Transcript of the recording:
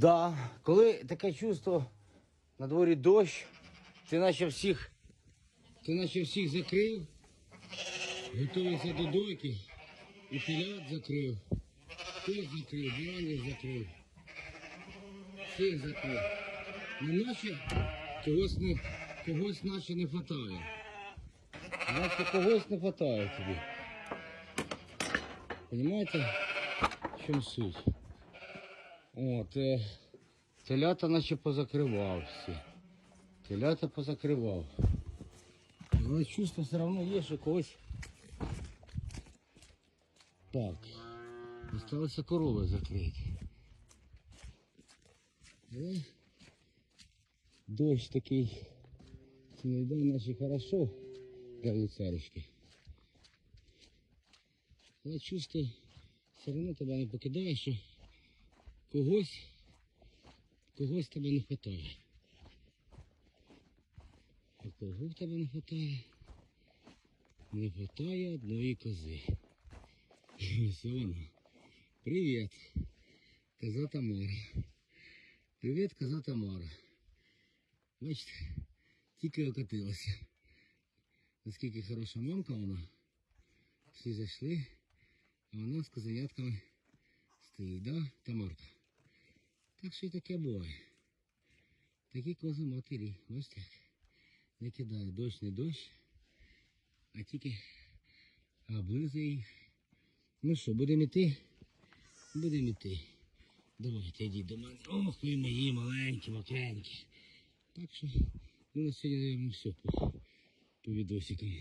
Да, коли таке чувство, на дворі дощ, ти наче всіх, ти наче всіх закрив, готується до дойки, і телят закрив, кот закрив, баранів закрив, всіх закрив. Ну наче когось не, когось наче не хватає. Наче когось не хватає тобі. Понимаете, в чому суть? От, е, телята наче позакривав всі. Телята позакривав. Але чувство все одно є, що когось. Так. Осталося корови закрити. Але дощ такий. Не йде, наче хорошо для лицарочки. Але чувство все одно тебе не покидає, що когось, когось тебе не хватає. А кого в тебе не хватає? Не хватає одної кози. Ось вона. Привіт. Коза Тамара. Привіт, коза Тамара. Бачите, тільки окатилася. Наскільки хороша мамка вона. Всі зайшли, а вона з козенятками стоїть, да, Тамарка? Так що і таке буває. Такі кози матері, бачите, як не кидає дощ, не дощ, а тільки облизує їх. Ну що, будемо йти? Будемо йти. Давайте йдіть до мене. Ох, ви мої маленькі, мокренькі. Так що, ну на сьогодні, мабуть, все по, по відосикам.